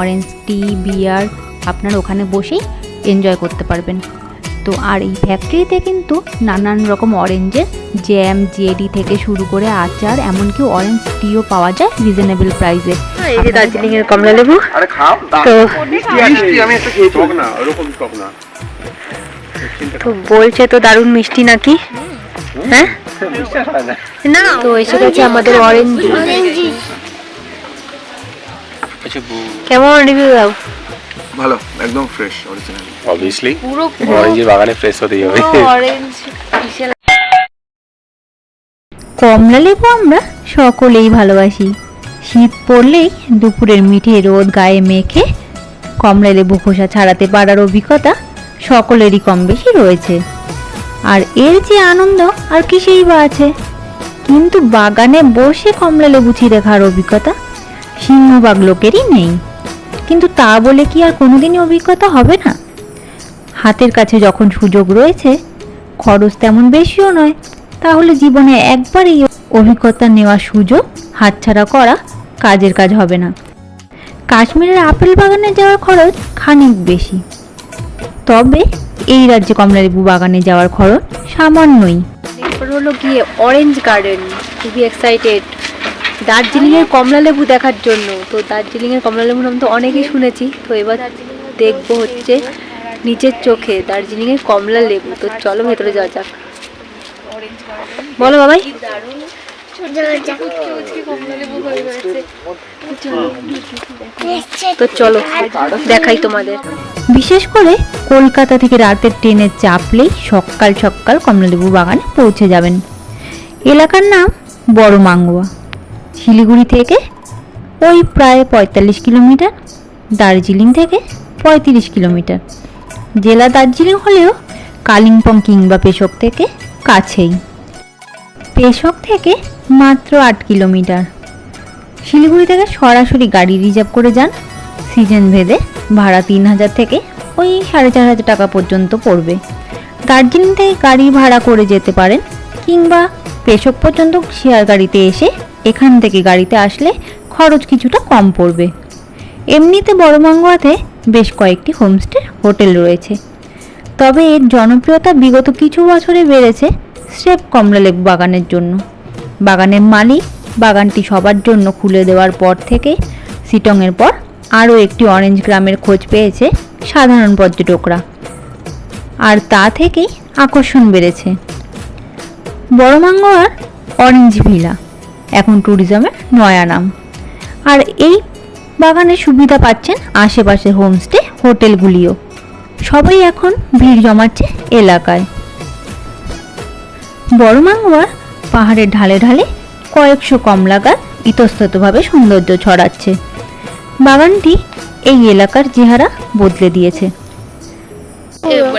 Orange টি বিয়ার আপনার ওখানে বসেই এনজয় করতে পারবেন। তো আর এই ফ্যাক্টরিতে কিন্তু নানান রকম অরেঞ্জের জ্যাম জেডি থেকে শুরু করে আচার এমনকি অরেঞ্জ টিও পাওয়া যায় রিজনেবল প্রাইসে এই যে দার্জিলিং এর কমলা লেবু। আরে খাও তো মিষ্টি আমি একটা টক না টক না। তো বলছে তো দারুণ মিষ্টি নাকি? হ্যাঁ? না। না। তো এসে গেছে আমাদের অরেঞ্জ কেমন রিভিউ দাও? ভালো একদম ফ্রেশ অরিজিনাল অবভিয়াসলি অরেঞ্জের বাগানে ফ্রেশ হতেই হবে। কমলা লেবু আমরা সকলেই ভালোবাসি। শীত পড়লেই দুপুরের মিঠে রোদ গায়ে মেখে কমলা লেবু খোসা ছাড়াতে পারার অভিজ্ঞতা সকলেরই কম বেশি রয়েছে। আর এর যে আনন্দ আর কিসেই বা আছে। কিন্তু বাগানে বসে কমলা লেবু ছিঁড়ে খাওয়ার অভিজ্ঞতা সিংহভাগ লোকেরই নেই। কিন্তু তা বলে কি আর কোনোদিনই অভিজ্ঞতা হবে না? হাতের কাছে যখন সুযোগ রয়েছে, খরচ তেমন বেশিও নয়। তাহলে জীবনে একবার এই অভিজ্ঞতা নেওয়ার সুযোগ হাতছাড়া করা কাজের কাজ হবে না। কাশ্মীরের আপেল বাগানে যাওয়ার খরচ খানিক বেশি। তবে এই রাজ্যে কমলালেবু বাগানে যাওয়ার খরচ সামান্যই। এরপর হলো গিয়ে অরেঞ্জ গার্ডেন খুবই এক্সাইটেড দার্জিলিং এর কমলা লেবু দেখার জন্য। তো দার্জিলিং এর কমলা লেবু নাম তো অনেকেই শুনেছি। তো এবার দেখব হচ্ছে নিচের চোখে দার্জিলিং এর কমলা লেবু তো চলো ভেতরে যাওয়া যাক। বলো বাবাই। তো চলো, দেখাই তোমাদের। বিশেষ করে কলকাতা থেকে রাতের ট্রেনে চাপলেই সকাল সকাল কমলালেবু বাগানে পৌঁছে যাবেন। এলাকার নাম বড় মাঙ্গুয়া। শিলিগুড়ি থেকে, ওই প্রায় পঁয়তাল্লিশ কিলোমিটার, দার্জিলিং থেকে পঁয়ত্রিশ কিলোমিটার। জেলা দার্জিলিং হলেও কালিম্পং কিংবা পেশক থেকে কাছেই। পেশক থেকে মাত্র আট কিলোমিটার। শিলিগুড়ি থেকে সরাসরি গাড়ি রিজার্ভ করে যান। সিজন ভেদে ভাড়া তিন হাজার থেকে ওই সাড়ে চার হাজার টাকা পর্যন্ত পড়বে। দার্জিলিং থেকে গাড়ি ভাড়া করে যেতে পারেন কিংবা পেশক পর্যন্ত শেয়ার গাড়িতে এসে এখান থেকে গাড়িতে আসলে খরচ কিছুটা কম পড়বে। এমনিতে বড়মাঙ্গুয়াতে বেশ কয়েকটি হোমস্টে হোটেল রয়েছে। তবে এর জনপ্রিয়তা বিগত কিছু বছরে বেড়েছে স্রেফ কমলালেবু বাগানের জন্য। বাগানের মালিক বাগানটি সবার জন্য খুলে দেওয়ার পর থেকে সিটংয়ের পর আরও একটি অরেঞ্জ গ্রামের খোঁজ পেয়েছে সাধারণ পর্যটকরা। আর তা থেকেই আকর্ষণ বেড়েছে। বড়মাঙ্গোয়ার অরেঞ্জ ভিলা। এখন ট্যুরিজমের নয়া নাম। আর এই বাগানের সুবিধা পাচ্ছেন আশেপাশের হোমস্টে হোটেলগুলিও। সবাই এখন ভিড় জমাচ্ছে এলাকায়। বড়মাঙ্গুয়ার পাহাড়ের ঢালে ঢালে কয়েকশো কমলা গাছ ইতস্ততভাবে সৌন্দর্য ছড়াচ্ছে। বাগানটি এই এলাকার চেহারা বদলে দিয়েছে।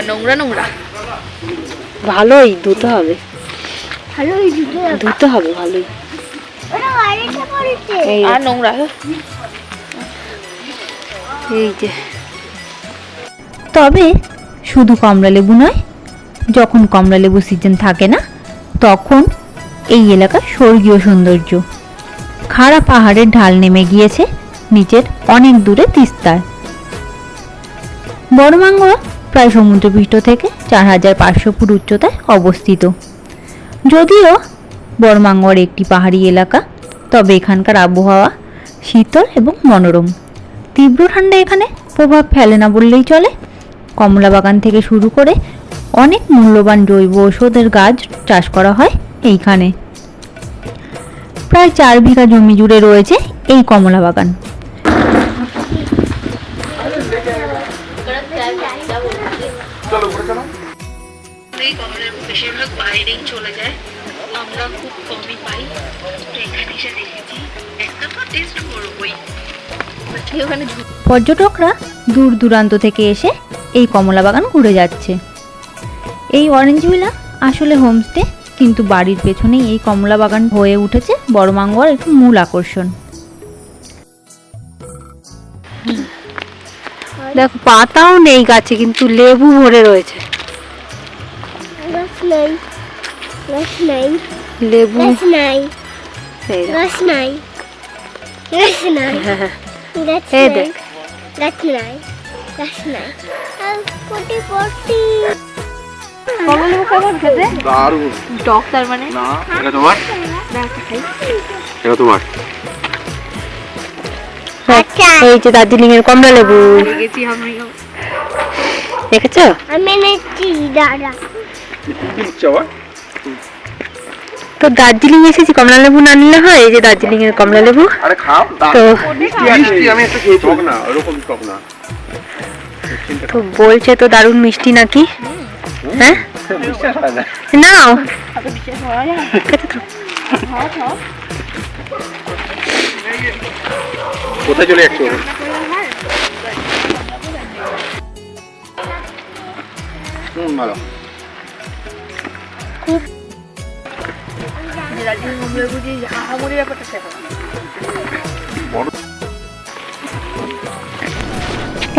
নোংরা নোংরা। ভালোই ধুতে হবে। ভালোই ধুতে হবে ভালোই। আর নোংরা এই যে। তবে শুধু কমলালেবু নয় যখন কমলালেবু সিজন থাকে না তখন এই এলাকার স্বর্গীয় সৌন্দর্য। খাড়া পাহাড়ের ঢাল নেমে গিয়েছে নিচের অনেক দূরে তিস্তায়। বড়মাঙ্গলা প্রায় সমুদ্রপৃষ্ঠ থেকে চার হাজার পাঁচশো ফুট উচ্চতায় অবস্থিত। যদিও বড়মাঙ্গর একটি পাহাড়ি এলাকা, তবে এখানকার আবহাওয়া শীতল এবং মনোরম। তীব্র ঠান্ডা এখানে প্রভাব ফেলে না বললেই চলে। কমলা বাগান থেকে শুরু করে অনেক মূল্যবান জৈব ঔষধের গাছ চাষ করা হয় এইখানে। প্রায় চার বিঘা জমি জুড়ে রয়েছে এই কমলা বাগান ওখানে পর্যটকরা দূর দূরান্ত থেকে এসে এই কমলা বাগান ঘুরে যাচ্ছে এই অরেঞ্জ ভিলা আসলে হোমস্টে কিন্তু বাড়ির পেছনেই এই কমলা বাগান হয়ে উঠেছে বড়মাঙ্গোয়ার একটি মূল আকর্ষণ দেখো পাতাও নেই গাছে কিন্তু লেবু ভরে রয়েছে. লেবু nice. এই দেখো। That's nice. Nice. হ্যাঁ। That's nice. That's nice. That's nice. Oh, potty potty. কমলালেবু কেমন খেতে দারুণ টক তার মানে না এটা তোমার এটা তোমার আচ্ছা এই যে দার্জিলিং এর কমলা লেবু দেখেছি আমি দেখেছ আমি এনেছি দাদা আবার তো দার্জিলিং এসেছি কমলা লেবু না নিলে হয়? এই যে দার্জিলিং এর কমলা লেবু। আরে খাও তো মিষ্টি মিষ্টি আমি একটা খেয়েছি। টক না ওরকম টক না। তো বলছে তো দারুণ মিষ্টি নাকি? হ্যাঁ? না। নাও কোথায় চলে যাচ্ছ?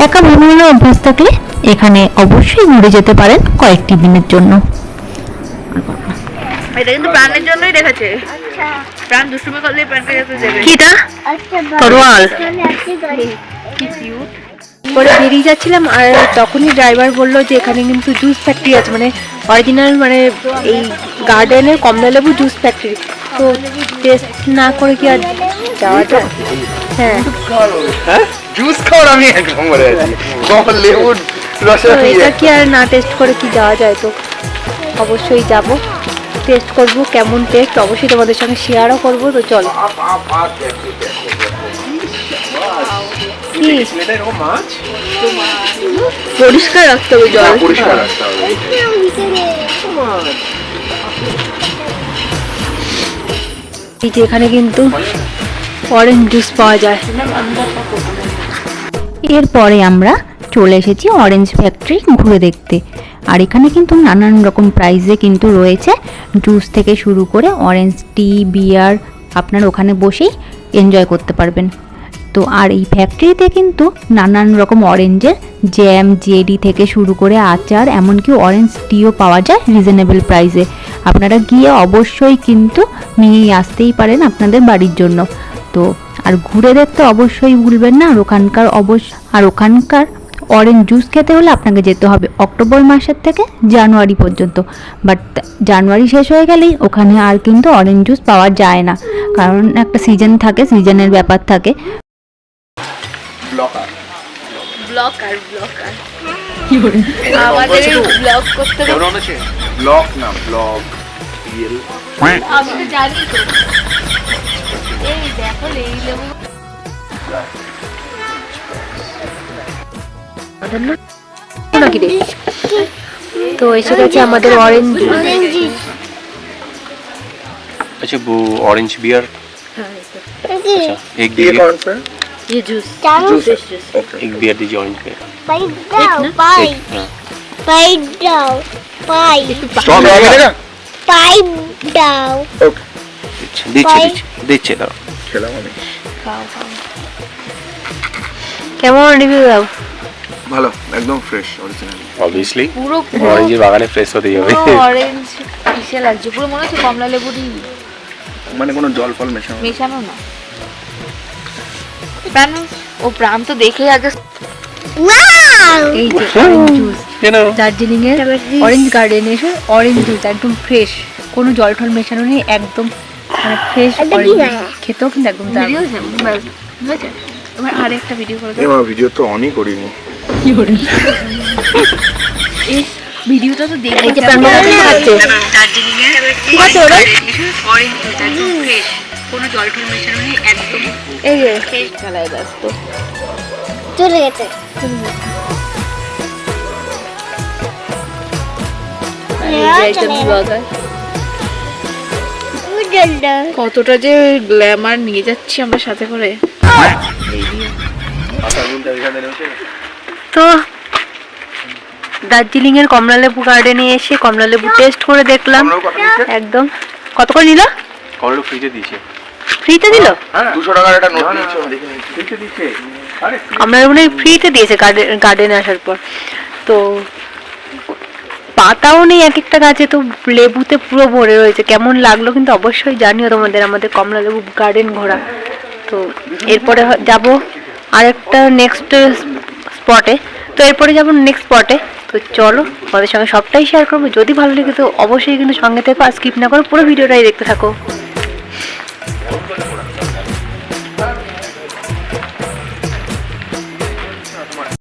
একা ভ্রমণের অভ্যাস থাকলে এখানে অবশ্যই ঘুরে যেতে পারেন কয়েকটি দিনের জন্য। এটা কিন্তু প্রাণের জন্যই রেখেছে প্রাণ দুষ্টুমি করলে প্রাণকে যেতে দেবে কিটা আচ্ছা বেরিয়ে যাচ্ছিলাম আর তখনই ড্রাইভার বলল যে এখানে কিন্তু জুস ফ্যাক্টরি আছে মানে অরিজিনাল মানে এই গার্ডেনের কমলালেবু জুস ফ্যাক্টরি তো টেস্ট না করে কি আর যাওয়া যায় হ্যাঁ। হ্যাঁ? জুস খাওয়ার আমি একদম বলে আছি। কমল লেবুর রসে তো এটা কি আর না টেস্ট করে কি যাওয়া যায় তো? অবশ্যই যাব। টেস্ট করব কেমন টেস্ট অবশ্যই তোমাদের সঙ্গে শেয়ারও করব। তো চলো। পরিষ্কার রাখতে হবে জল। পরিষ্কার রাখতে হবে। এই যে এখানে কিন্তু অরেঞ্জ জুস পাওয়া যায়। এরপরে আমরা চলে এসেছি অরেঞ্জ ফ্যাক্টরি ঘুরে দেখতে। আর এখানে কিন্তু নানান রকম প্রাইসে কিন্তু রয়েছে। জুস থেকে শুরু করে অরেঞ্জ টি বিয়ার আপনার ওখানে বসেই এনজয় করতে পারবেন। তো আর এই ফ্যাক্টরিতে কিন্তু নানান রকম অরেঞ্জের জ্যাম জেডি থেকে শুরু করে আচার, এমনকি অরেঞ্জ টিও পাওয়া যায় রিজনেবল প্রাইসে আপনারা গিয়ে অবশ্যই কিন্তু নিয়েই আসতেই পারেন আপনাদের বাড়ির জন্য। তো আর ঘুরে দেখতে অবশ্যই ভুলবেন না, আর ওখানকার অবশ্য আর ওখানকার অরেঞ্জ জুস খেতে হলে আপনাকে যেতে হবে অক্টোবর মাসের থেকে জানুয়ারি পর্যন্ত। বাট জানুয়ারি শেষ হয়ে গেলেই ওখানে আর কিন্তু অরেঞ্জ জুস পাওয়া যায় না। কারণ একটা সিজন থাকে সিজনের ব্যাপার থাকে। ব্লকার। Blocker blocker. তো। এসে গেছে আমাদের অরেঞ্জ আচ্ছা অরেঞ্জ বিয়ার বিয়ার ये जूस। जूस एक बियर दी जॉइन पे pipe down pipe pipe down pipe stop down okay দিচ্ছে দিচ্ছে দিচ্ছে দাও খেলাম আমি কেমন রিভিউ ভালো একদম ফ্রেশ অরিজিনাল অবভিয়াসলি পুরো অরেঞ্জের বাগানে ফ্রেশ হতেই হবে অরেঞ্জ কিসে লাগছে পুরো মনে হচ্ছে কমলা লেবুরই মানে কোনো জল ফল মেশানো মেশানো না প্রাণ ও প্রাণ তো দেখেই আগে ওয়াও এই যে অরেঞ্জ জুস দার্জিলিং এর অরেঞ্জ গার্ডেন এসে অরেঞ্জ জুস একদম ফ্রেশ কোনো জল টল মেশানো নেই একদম মানে ফ্রেশ অরেঞ্জ খেতেও কিন্তু একদম দারুণ। ভিডিও হয়েছে এবার ভিডিও করে দাও ভিডিও তো অনই করিনি। এই ভিডিওটা তো প্রাণ বাবা কি খাচ্ছে কি খাচ্ছে ওরা এই যে। খেলায় ব্যস্ত। চলে গেছে। কতটা যে গ্ল্যামার নিয়ে যাচ্ছি আমরা সাথে করে। তো দার্জিলিং এর কমলালেবু গার্ডেনে এসে কমলালেবু টেস্ট করে দেখলাম। একদম। কত করে নিল? কমলো ফ্রিজে দিয়েছে। ফ্রিতে দিল? দুশো টাকার একটা নোট আরে আমরা মনে হয় ফ্রিতে দিয়েছে গার্ডেনে আসার পর। তো পাতাও নেই এক একটা গাছে তো লেবুতে পুরো ভরে রয়েছে। কেমন লাগল কিন্তু অবশ্যই জানিও তোমাদের আমাদের কমলা লেবু গার্ডেন ঘোরা। তো এরপরে যাব আরেকটা নেক্সট স্পটে তো এরপরে যাব নেক্সট স্পটে তো চলো আমাদের সঙ্গে সবটাই শেয়ার করব। যদি ভালো লেগে তো অবশ্যই কিন্তু সঙ্গে থেকো আর স্কিপ না করো পুরো ভিডিওটাই দেখতে থাকো।